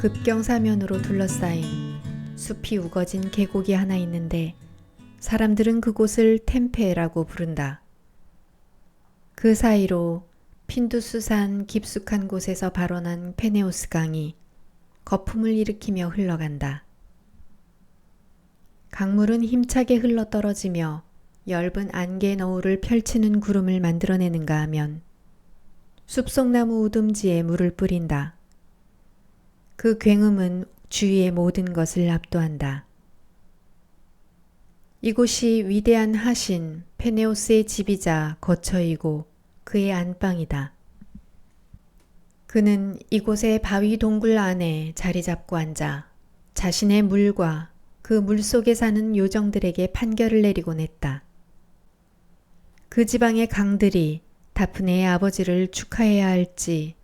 급경사면으로 둘러싸인 숲이 우거진 계곡이 하나 있는데 사람들은 그곳을 템페라고 부른다. 그 사이로 핀두스산 깊숙한 곳에서 발원한 페네오스 강이 거품을 일으키며 흘러간다. 강물은 힘차게 흘러떨어지며 엷은 안개 너울을 펼치는 구름을 만들어내는가 하면 숲속나무 우듬지에 물을 뿌린다. 그 굉음은 주위의 모든 것을 압도한다. 이곳이 위대한 하신 페네오스의 집이자 거처이고 그의 안방이다. 그는 이곳의 바위 동굴 안에 자리 잡고 앉아 자신의 물과 그 물 속에 사는 요정들에게 판결을 내리곤 했다. 그 지방의 강들이 다프네의 아버지를 축하해야 할지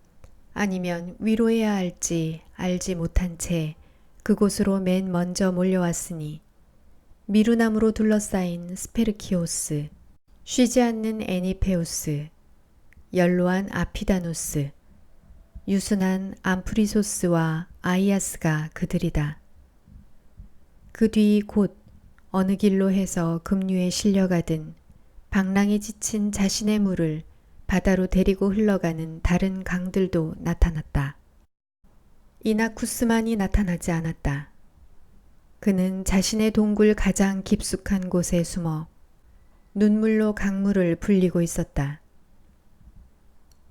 아니면 위로해야 할지 알지 못한 채 그곳으로 맨 먼저 몰려왔으니 미루나무로 둘러싸인 스페르키오스, 쉬지 않는 애니페우스, 연로한 아피다노스, 유순한 암프리소스와 아이아스가 그들이다. 그 뒤 곧 어느 길로 해서 급류에 실려가든 방랑에 지친 자신의 물을 바다로 데리고 흘러가는 다른 강들도 나타났다. 이나쿠스만이 나타나지 않았다. 그는 자신의 동굴 가장 깊숙한 곳에 숨어 눈물로 강물을 불리고 있었다.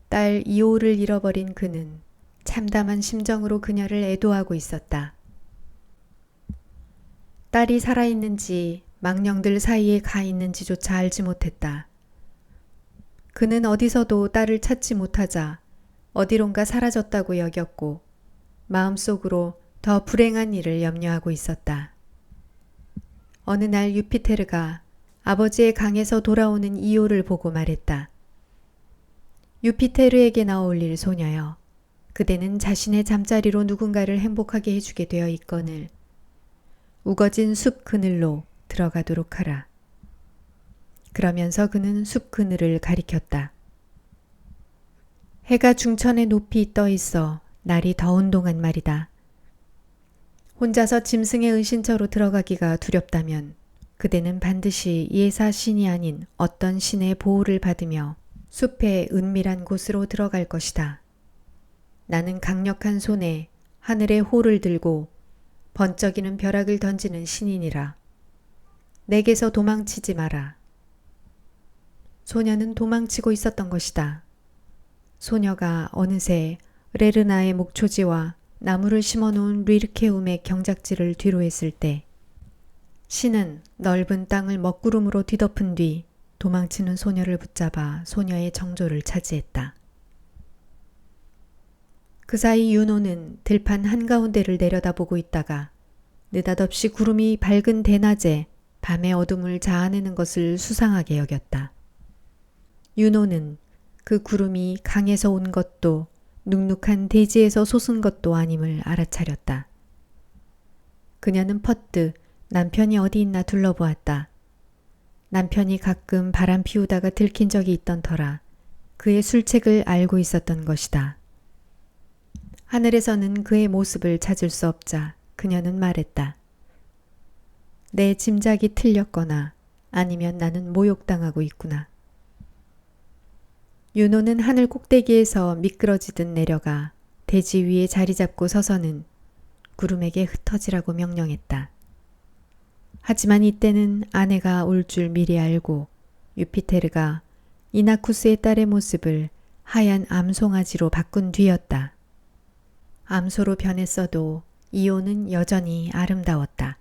딸 이오를 잃어버린 그는 참담한 심정으로 그녀를 애도하고 있었다. 딸이 살아있는지 망령들 사이에 가 있는지조차 알지 못했다. 그는 어디서도 딸을 찾지 못하자 어디론가 사라졌다고 여겼고 마음속으로 더 불행한 일을 염려하고 있었다. 어느 날 유피테르가 아버지의 강에서 돌아오는 이오를 보고 말했다. 유피테르에게 나어올릴 소녀여. 그대는 자신의 잠자리로 누군가를 행복하게 해주게 되어 있거늘 우거진 숲 그늘로 들어가도록 하라. 그러면서 그는 숲 그늘을 가리켰다. 해가 중천에 높이 떠 있어 날이 더운 동안 말이다. 혼자서 짐승의 은신처로 들어가기가 두렵다면 그대는 반드시 예사 신이 아닌 어떤 신의 보호를 받으며 숲의 은밀한 곳으로 들어갈 것이다. 나는 강력한 손에 하늘의 호를 들고 번쩍이는 벼락을 던지는 신이니라. 내게서 도망치지 마라. 소녀는 도망치고 있었던 것이다. 소녀가 어느새 레르나의 목초지와 나무를 심어놓은 리르케움의 경작지를 뒤로 했을 때 신은 넓은 땅을 먹구름으로 뒤덮은 뒤 도망치는 소녀를 붙잡아 소녀의 정조를 차지했다. 그 사이 윤호는 들판 한가운데를 내려다보고 있다가 느닷없이 구름이 밝은 대낮에 밤의 어둠을 자아내는 것을 수상하게 여겼다. 윤호는 그 구름이 강에서 온 것도 눅눅한 대지에서 솟은 것도 아님을 알아차렸다. 그녀는 퍼뜩 남편이 어디 있나 둘러보았다. 남편이 가끔 바람 피우다가 들킨 적이 있던 터라 그의 술책을 알고 있었던 것이다. 하늘에서는 그의 모습을 찾을 수 없자 그녀는 말했다. 내 짐작이 틀렸거나 아니면 나는 모욕당하고 있구나. 윤호는 하늘 꼭대기에서 미끄러지듯 내려가 대지 위에 자리 잡고 서서는 구름에게 흩어지라고 명령했다. 하지만 이때는 아내가 올 줄 미리 알고 유피테르가 이나쿠스의 딸의 모습을 하얀 암송아지로 바꾼 뒤였다. 암소로 변했어도 이오는 여전히 아름다웠다.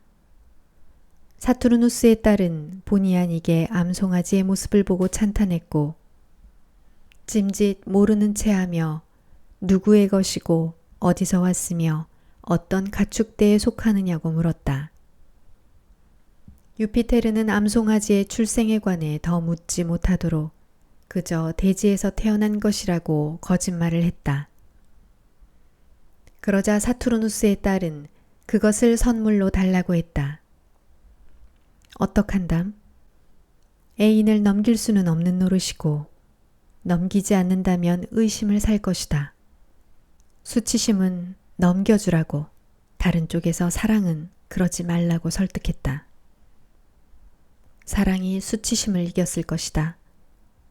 사투르누스의 딸은 본의 아니게 암송아지의 모습을 보고 찬탄했고 찜짓 모르는 체 하며 누구의 것이고 어디서 왔으며 어떤 가축대에 속하느냐고 물었다. 유피테르는 암송아지의 출생에 관해 더 묻지 못하도록 그저 대지에서 태어난 것이라고 거짓말을 했다. 그러자 사투르누스의 딸은 그것을 선물로 달라고 했다. 어떡한담? 애인을 넘길 수는 없는 노릇이고 넘기지 않는다면 의심을 살 것이다. 수치심은 넘겨주라고 다른 쪽에서 사랑은 그러지 말라고 설득했다. 사랑이 수치심을 이겼을 것이다.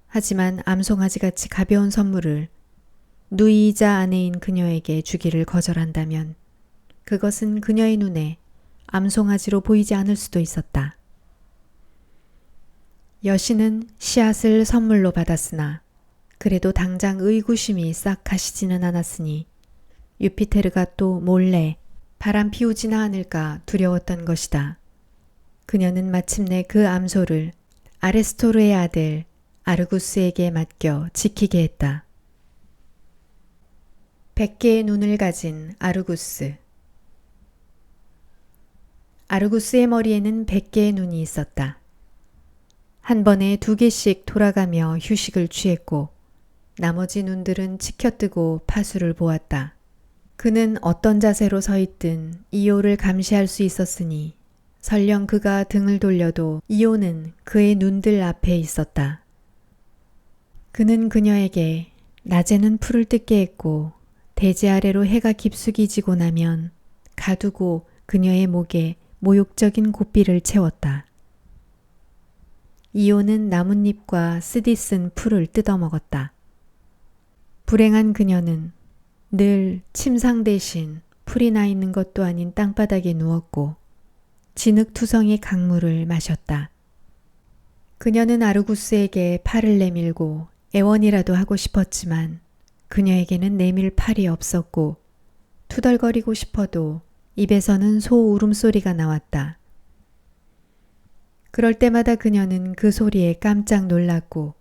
하지만 암송아지 같이 가벼운 선물을 누이이자 아내인 그녀에게 주기를 거절한다면 그것은 그녀의 눈에 암송아지로 보이지 않을 수도 있었다. 여신은 씨앗을 선물로 받았으나 그래도 당장 의구심이 싹 가시지는 않았으니 유피테르가 또 몰래 바람 피우지나 않을까 두려웠던 것이다. 그녀는 마침내 그 암소를 아레스토르의 아들 아르구스에게 맡겨 지키게 했다. 백개의 눈을 가진 아르구스. 아르구스의 머리에는 백개의 눈이 있었다. 한 번에 두 개씩 돌아가며 휴식을 취했고 나머지 눈들은 치켜뜨고 파수를 보았다. 그는 어떤 자세로 서 있든 이오를 감시할 수 있었으니 설령 그가 등을 돌려도 이오는 그의 눈들 앞에 있었다. 그는 그녀에게 낮에는 풀을 뜯게 했고 대지 아래로 해가 깊숙이 지고 나면 가두고 그녀의 목에 모욕적인 고삐를 채웠다. 이오는 나뭇잎과 쓰디 쓴 풀을 뜯어먹었다. 불행한 그녀는 늘 침상 대신 풀이 나 있는 것도 아닌 땅바닥에 누웠고 진흙투성이 강물을 마셨다. 그녀는 아르구스에게 팔을 내밀고 애원이라도 하고 싶었지만 그녀에게는 내밀 팔이 없었고 투덜거리고 싶어도 입에서는 소 울음소리가 나왔다. 그럴 때마다 그녀는 그 소리에 깜짝 놀랐고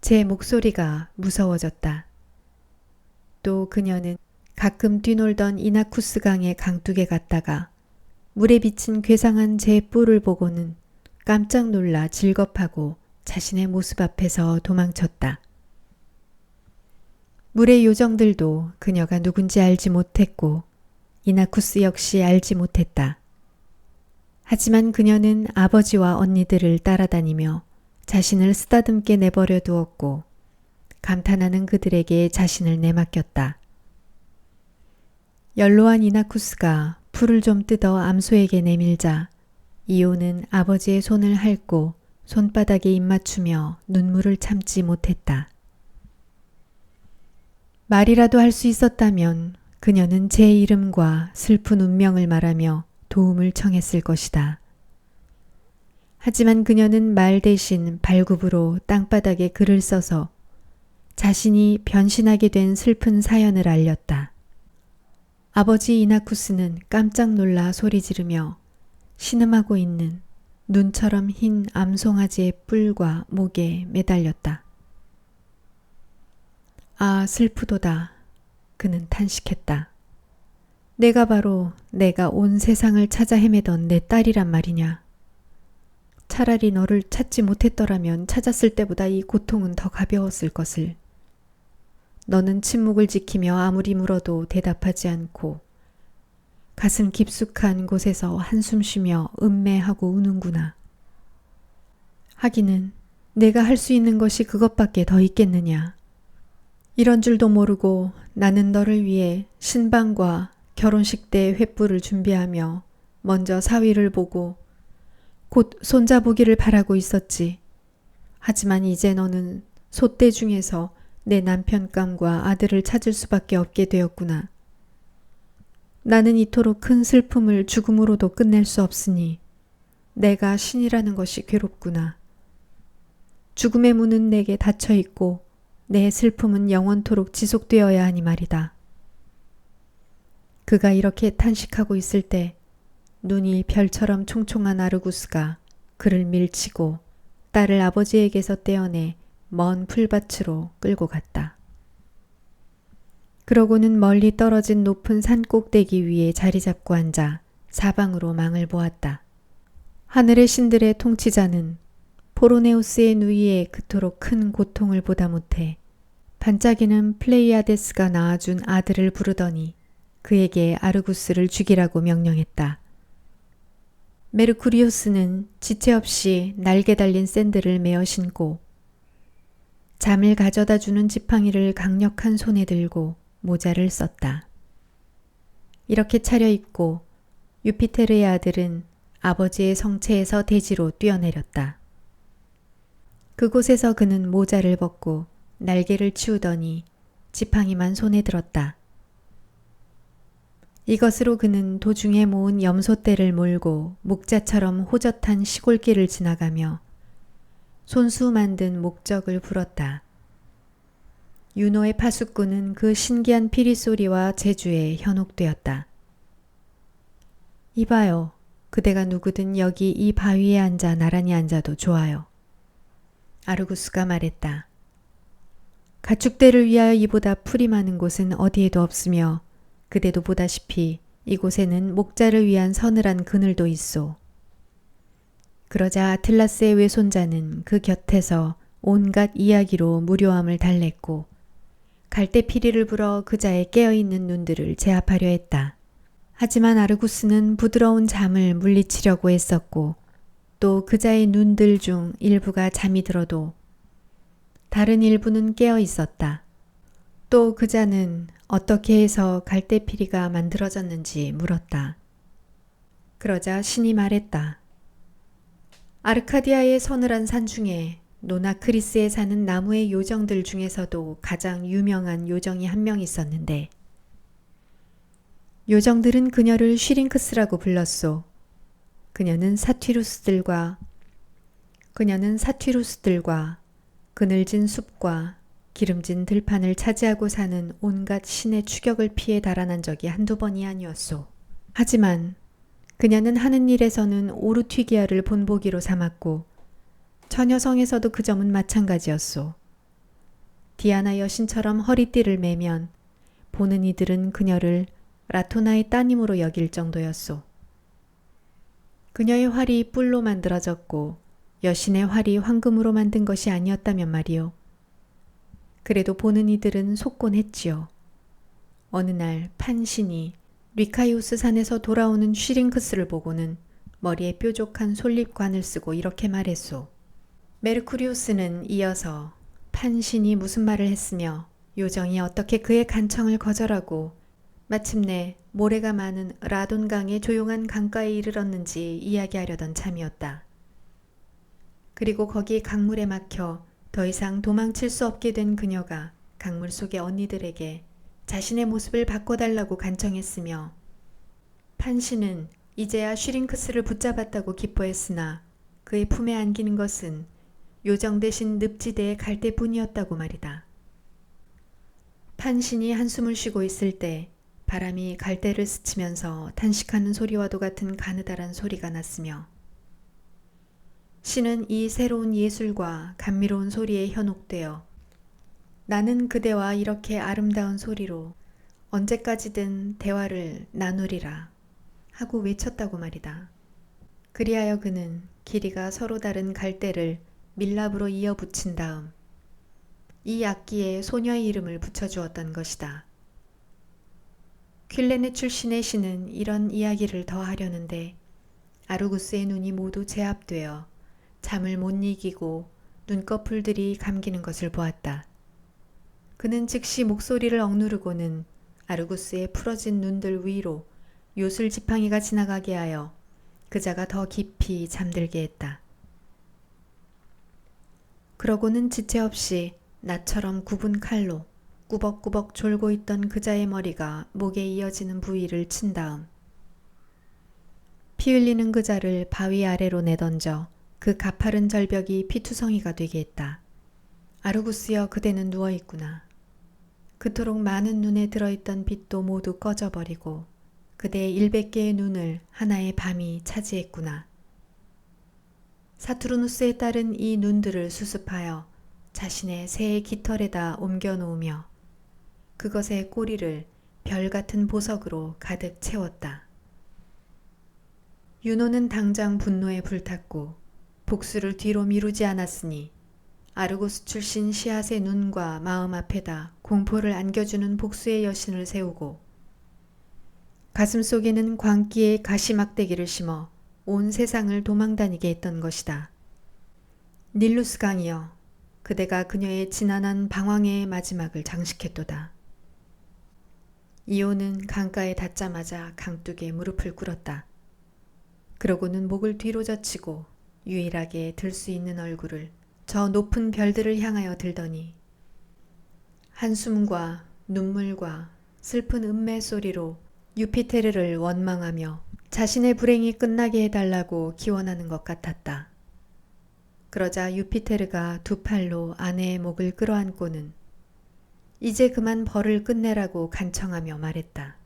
제 목소리가 무서워졌다. 또 그녀는 가끔 뛰놀던 이나쿠스 강의 강둑에 갔다가 물에 비친 괴상한 제 뿔을 보고는 깜짝 놀라 질겁하고 자신의 모습 앞에서 도망쳤다. 물의 요정들도 그녀가 누군지 알지 못했고 이나쿠스 역시 알지 못했다. 하지만 그녀는 아버지와 언니들을 따라다니며 자신을 쓰다듬게 내버려 두었고 감탄하는 그들에게 자신을 내맡겼다. 연로한 이나쿠스가 풀을 좀 뜯어 암소에게 내밀자 이오는 아버지의 손을 핥고 손바닥에 입맞추며 눈물을 참지 못했다. 말이라도 할 수 있었다면 그녀는 제 이름과 슬픈 운명을 말하며 도움을 청했을 것이다. 하지만 그녀는 말 대신 발굽으로 땅바닥에 글을 써서 자신이 변신하게 된 슬픈 사연을 알렸다. 아버지 이나쿠스는 깜짝 놀라 소리 지르며 신음하고 있는 눈처럼 흰 암송아지의 뿔과 목에 매달렸다. 아, 슬프도다. 그는 탄식했다. 내가 바로 내가 온 세상을 찾아 헤매던 내 딸이란 말이냐. 차라리 너를 찾지 못했더라면 찾았을 때보다 이 고통은 더 가벼웠을 것을. 너는 침묵을 지키며 아무리 물어도 대답하지 않고 가슴 깊숙한 곳에서 한숨 쉬며 음매하고 우는구나. 하기는 내가 할 수 있는 것이 그것밖에 더 있겠느냐. 이런 줄도 모르고 나는 너를 위해 신방과 결혼식 때 횃불을 준비하며 먼저 사위를 보고 곧 손자보기를 바라고 있었지. 하지만 이제 너는 소떼 중에서 내 남편감과 아들을 찾을 수밖에 없게 되었구나. 나는 이토록 큰 슬픔을 죽음으로도 끝낼 수 없으니 내가 신이라는 것이 괴롭구나. 죽음의 문은 내게 닫혀 있고 내 슬픔은 영원토록 지속되어야 하니 말이다. 그가 이렇게 탄식하고 있을 때 눈이 별처럼 총총한 아르구스가 그를 밀치고 딸을 아버지에게서 떼어내 먼 풀밭으로 끌고 갔다. 그러고는 멀리 떨어진 높은 산 꼭대기 위에 자리 잡고 앉아 사방으로 망을 보았다. 하늘의 신들의 통치자는 포로네우스의 누이에 그토록 큰 고통을 보다 못해 반짝이는 플레이아데스가 낳아준 아들을 부르더니 그에게 아르구스를 죽이라고 명령했다. 메르쿠리오스는 지체 없이 날개 달린 샌들을 메어 신고 잠을 가져다 주는 지팡이를 강력한 손에 들고 모자를 썼다. 이렇게 차려입고 유피테르의 아들은 아버지의 성체에서 대지로 뛰어내렸다. 그곳에서 그는 모자를 벗고 날개를 치우더니 지팡이만 손에 들었다. 이것으로 그는 도중에 모은 염소떼를 몰고 목자처럼 호젓한 시골길을 지나가며 손수 만든 목적을 불었다. 윤호의 파수꾼은 그 신기한 피리 소리와 재주에 현혹되었다. 이봐요. 그대가 누구든 여기 이 바위에 앉아 나란히 앉아도 좋아요. 아르구스가 말했다. 가축대를 위하여 이보다 풀이 많은 곳은 어디에도 없으며 그대도 보다시피 이곳에는 목자를 위한 서늘한 그늘도 있소. 그러자 아틀라스의 외손자는 그 곁에서 온갖 이야기로 무료함을 달랬고 갈대 피리를 불어 그자의 깨어있는 눈들을 제압하려 했다. 하지만 아르구스는 부드러운 잠을 물리치려고 했었고 또 그자의 눈들 중 일부가 잠이 들어도 다른 일부는 깨어 있었다. 또 그자는 어떻게 해서 갈대피리가 만들어졌는지 물었다. 그러자 신이 말했다. 아르카디아의 서늘한 산 중에 노나크리스에 사는 나무의 요정들 중에서도 가장 유명한 요정이 한 명 있었는데 요정들은 그녀를 쉬링크스라고 불렀소. 그녀는 사티루스들과 그녀는 사티루스들과 그늘진 숲과 기름진 들판을 차지하고 사는 온갖 신의 추격을 피해 달아난 적이 한두 번이 아니었소. 하지만 그녀는 하는 일에서는 오르튀기아를 본보기로 삼았고 처녀성에서도 그 점은 마찬가지였소. 디아나 여신처럼 허리띠를 매면 보는 이들은 그녀를 라토나의 따님으로 여길 정도였소. 그녀의 활이 뿔로 만들어졌고 여신의 활이 황금으로 만든 것이 아니었다면 말이오. 그래도 보는 이들은 속곤 했지요. 어느 날 판신이 리카이우스 산에서 돌아오는 쉬링크스를 보고는 머리에 뾰족한 솔잎관을 쓰고 이렇게 말했소. 메르쿠리우스는 이어서 판신이 무슨 말을 했으며 요정이 어떻게 그의 간청을 거절하고 마침내 모래가 많은 라돈강의 조용한 강가에 이르렀는지 이야기하려던 참이었다. 그리고 거기 강물에 막혀 더 이상 도망칠 수 없게 된 그녀가 강물 속의 언니들에게 자신의 모습을 바꿔달라고 간청했으며 판시는 이제야 슈링크스를 붙잡았다고 기뻐했으나 그의 품에 안기는 것은 요정 대신 늪지대의 갈대뿐이었다고 말이다. 판신이 한숨을 쉬고 있을 때 바람이 갈대를 스치면서 탄식하는 소리와도 같은 가느다란 소리가 났으며 신은 이 새로운 예술과 감미로운 소리에 현혹되어 나는 그대와 이렇게 아름다운 소리로 언제까지든 대화를 나누리라 하고 외쳤다고 말이다. 그리하여 그는 길이가 서로 다른 갈대를 밀랍으로 이어 붙인 다음 이 악기에 소녀의 이름을 붙여주었던 것이다. 퀼레네 출신의 신은 이런 이야기를 더 하려는데 아르구스의 눈이 모두 제압되어 잠을 못 이기고 눈꺼풀들이 감기는 것을 보았다. 그는 즉시 목소리를 억누르고는 아르구스의 풀어진 눈들 위로 요술 지팡이가 지나가게 하여 그자가 더 깊이 잠들게 했다. 그러고는 지체 없이 나처럼 굽은 칼로 꾸벅꾸벅 졸고 있던 그자의 머리가 목에 이어지는 부위를 친 다음 피 흘리는 그자를 바위 아래로 내던져 그 가파른 절벽이 피투성이가 되게 했다. 아르구스여 그대는 누워있구나. 그토록 많은 눈에 들어있던 빛도 모두 꺼져버리고 그대의 일백 개의 눈을 하나의 밤이 차지했구나. 사투르누스에 따른 이 눈들을 수습하여 자신의 새의 깃털에다 옮겨 놓으며 그것의 꼬리를 별 같은 보석으로 가득 채웠다. 윤호는 당장 분노에 불탔고 복수를 뒤로 미루지 않았으니 아르고스 출신 시앗의 눈과 마음 앞에다 공포를 안겨주는 복수의 여신을 세우고 가슴 속에는 광기의 가시막대기를 심어 온 세상을 도망다니게 했던 것이다. 닐루스 강이여, 그대가 그녀의 지난한 방황의 마지막을 장식했도다. 이호는 강가에 닿자마자 강둑에 무릎을 꿇었다. 그러고는 목을 뒤로 젖히고 유일하게 들 수 있는 얼굴을 저 높은 별들을 향하여 들더니 한숨과 눈물과 슬픈 음매 소리로 유피테르를 원망하며 자신의 불행이 끝나게 해달라고 기원하는 것 같았다. 그러자 유피테르가 두 팔로 아내의 목을 끌어안고는 이제 그만 벌을 끝내라고 간청하며 말했다.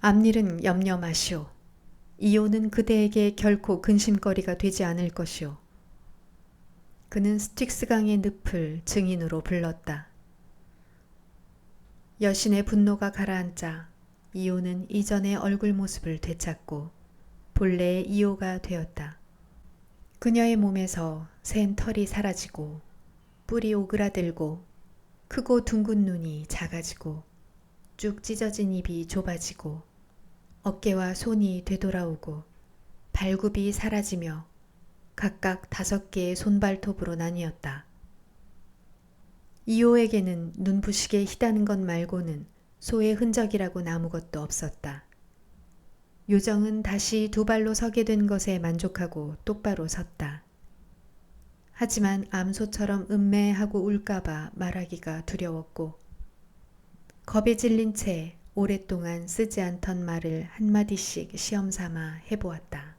앞일은 염려 마시오. 이오는 그대에게 결코 근심거리가 되지 않을 것이오. 그는 스틱스강의 늪을 증인으로 불렀다. 여신의 분노가 가라앉자 이오는 이전의 얼굴 모습을 되찾고 본래의 이오가 되었다. 그녀의 몸에서 샌 털이 사라지고 뿔이 오그라들고 크고 둥근 눈이 작아지고 쭉 찢어진 입이 좁아지고 어깨와 손이 되돌아오고 발굽이 사라지며 각각 다섯 개의 손발톱으로 나뉘었다. 이호에게는 눈부시게 희다는 것 말고는 소의 흔적이라고는 아무것도 없었다. 요정은 다시 두 발로 서게 된 것에 만족하고 똑바로 섰다. 하지만 암소처럼 음매하고 울까봐 말하기가 두려웠고 겁에 질린 채 오랫동안 쓰지 않던 말을 한마디씩 시험 삼아 해보았다.